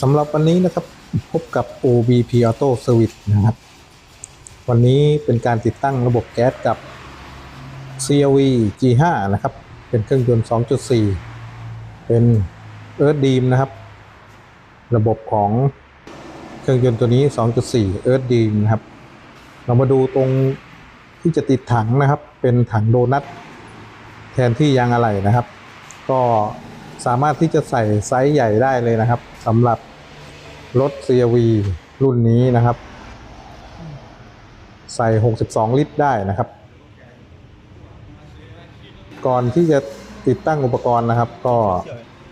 สำหรับวันนี้นะครับพบกับ OBP Auto Service นะครับ วันนี้เป็นการติดตั้งระบบแก๊สกับ CRV G5 นะครับ เป็นเครื่องยนต์ 2.4 เป็น Earth Beam นะครับ ระบบของเครื่องยนต์ตัวนี้ 2.4 Earth Beam นะครับ เรามาดูตรงที่จะติดถังนะครับ เป็นถังโดนัทแทนที่ยางอะไหล่นะครับ ก็สามารถที่จะใส่ไซส์ใหญ่ได้เลยนะครับ สำหรับรถ CRV รุ่นนี้นะครับ ใส่ 62 ลิตรได้นะครับ ก่อนที่จะติดตั้งอุปกรณ์นะครับ ก็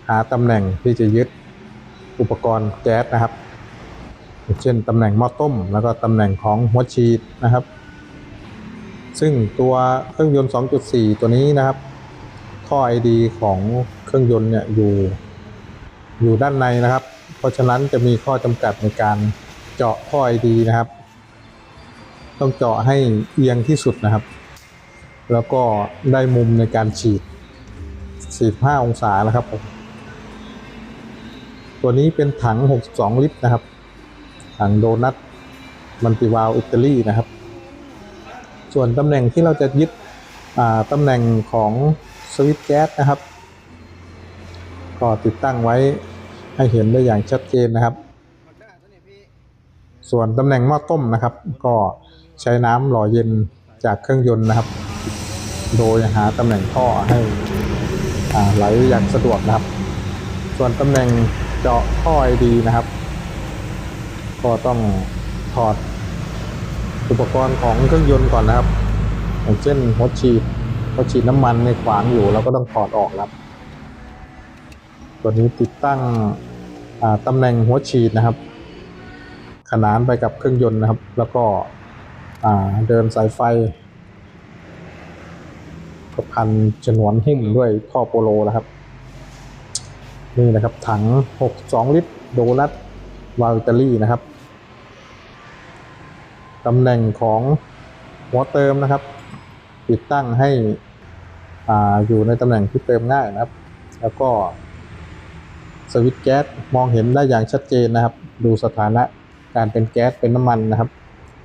หาตำแหน่งที่จะยึดอุปกรณ์แก๊สนะครับ เช่นตำแหน่งหม้อต้ม แล้วก็ตำแหน่งของหัวฉีดนะครับ ซึ่งตัวเครื่องยนต์ 2.4 ตัวนี้นะครับท่อ ID ของเครื่องยนต์เนี่ยอยู่ อยู่ด้านในนะครับ เพราะฉะนั้นจะมีข้อจำกัดในการเจาะท่อ ID นะครับ ต้องเจาะให้เอียงที่สุดนะครับ แล้วก็ได้มุมในการฉีด 45 องศานะครับผมตัวนี้เป็นถัง 62 ลิตรนะครับ ถังโดนัทมันติวาลอิตาลีนะครับ ส่วนตำแหน่งที่เราจะยึดตำแหน่งของสวิตช์แก๊สนะครับ ก็ติดตั้งไว้ ให้เห็นได้อย่างชัดเจนนะครับ ส่วนตำแหน่งหม้อต้มนะครับ ก็ใช้น้ำหล่อเย็นจากเครื่องยนต์นะครับ โดยหาตำแหน่งท่อให้ไหลอย่างสะดวกนะครับ ส่วนตำแหน่งเจาะท่อไอดีนะครับ ก็ต้องถอดอุปกรณ์ของเครื่องยนต์ก่อนนะครับ อย่างเช่นหัวฉีดหัวฉีดน้ำมันในขวางอยู่เราก็ต้องถอดออกครับ ตัวนี้ติดตั้งตำแหน่งหัวฉีดนะครับ ขนานไปกับเครื่องยนต์นะครับ แล้วก็เดินสายไฟก็พันฉนวนหุ้มด้วยท่อโปโลนะครับ นี่นะครับถัง 62 ลิตร โดนัทวาลิตาลีนะครับตำแหน่งของหัวเติมนะครับ ติดตั้งให้ออยู่ในตำแหน่งที่เติมง่ายนะครับ แล้วก็ สวิตช์แก๊สมองเห็นได้อย่างชัดเจนนะครับ ดูสถานะการเป็นแก๊สเป็นน้ำมันนะครับ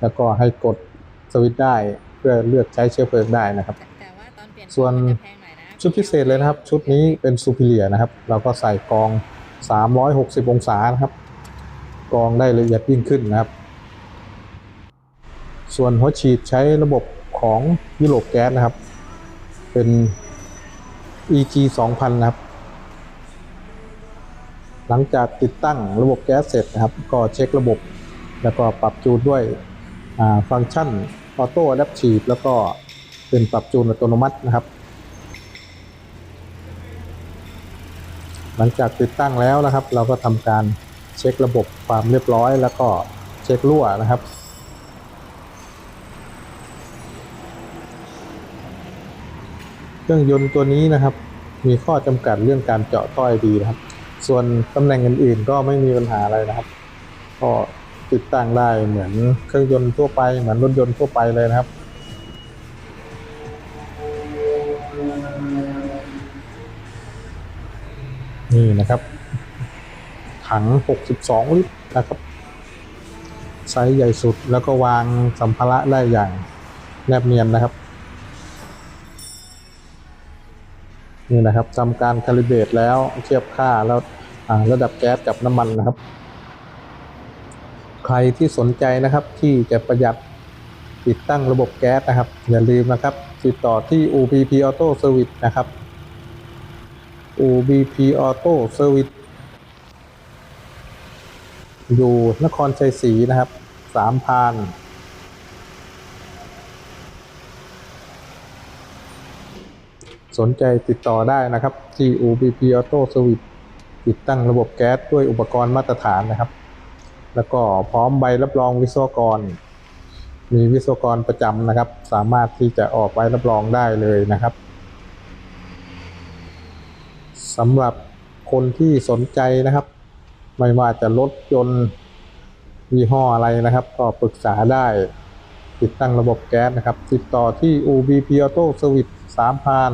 แล้วก็ให้กดสวิตช์ได้เพื่อเลือกใช้เชื้อเพลิงได้นะครับแต่ว่าตอนเปลี่ยนส่วนมันจะแพงหน่อยนะชุดพิเศษเลยนะครับ ชุดนี้เป็นซูเปอร์เลียนะครับ เราก็ใส่กรอง 360 องศานะครับกรองได้ละเอียดยิ่งขึ้นนะครับ ส่วนหัวฉีดใช้ระบบของยุโรปแก๊สนะครับ เป็น EG 2000 นะครับ หลังจากติดตั้งระบบแก๊สเสร็จนะครับ ก็เช็คระบบ แล้วก็ปรับจูนด้วยฟังก์ชันออโต้แ p ปทีฟแล้วก็เป็นปรับจูนอัตโนมัตินะครับ หลังจากติดตั้งแล้วนะครับ เราก็ทำการเช็คระบบความเรียบร้อย แล้วก็เช็ครั่วนะครับเครื่องยนต์ตัวนี้นะครับ มีข้อจำกัดเรื่องการเจาะท่อไอดีนะครับ ส่วนตำแหน่งอื่นๆ ก็ไม่มีปัญหาอะไรนะครับ ก็ติดตั้งได้เหมือนเครื่องยนต์ทั่วไป เหมือนรถยนต์ทั่วไปเลยนะครับ นี่นะครับ ถัง 62 ลิตรนะครับไซส์ใหญ่สุดแล้วก็วางสัมภาระได้อย่างแนบเนียนนะครับ นี่นะครับทำการคาลิเบรตแล้วเทียบค่าแล้วระดับแก๊สกับน้ำมันนะครับ ใครที่สนใจนะครับที่จะประหยัดติดตั้งระบบแก๊สนะครับ อย่าลืมนะครับ ติดต่อที่ OPP Auto Service นะครับ OBP Auto Service อยู่นครชัยศรีนะครับสามพราน สนใจติดต่อได้นะครับ ที่ OBP Auto Service ติดตั้งระบบแก๊สด้วยอุปกรณ์มาตรฐานนะครับ แล้วก็พร้อมใบรับรองวิศวกร มีวิศวกรประจำนะครับ สามารถที่จะออกใบรับรองได้เลยนะครับสำหรับคนที่สนใจนะครับ ไม่ว่าจะรถยนต์ยี่ห้ออะไรนะครับ ก็ปรึกษาได้ ติดตั้งระบบแก๊สนะครับ ติดต่อที่ UBP Auto Service สามพราน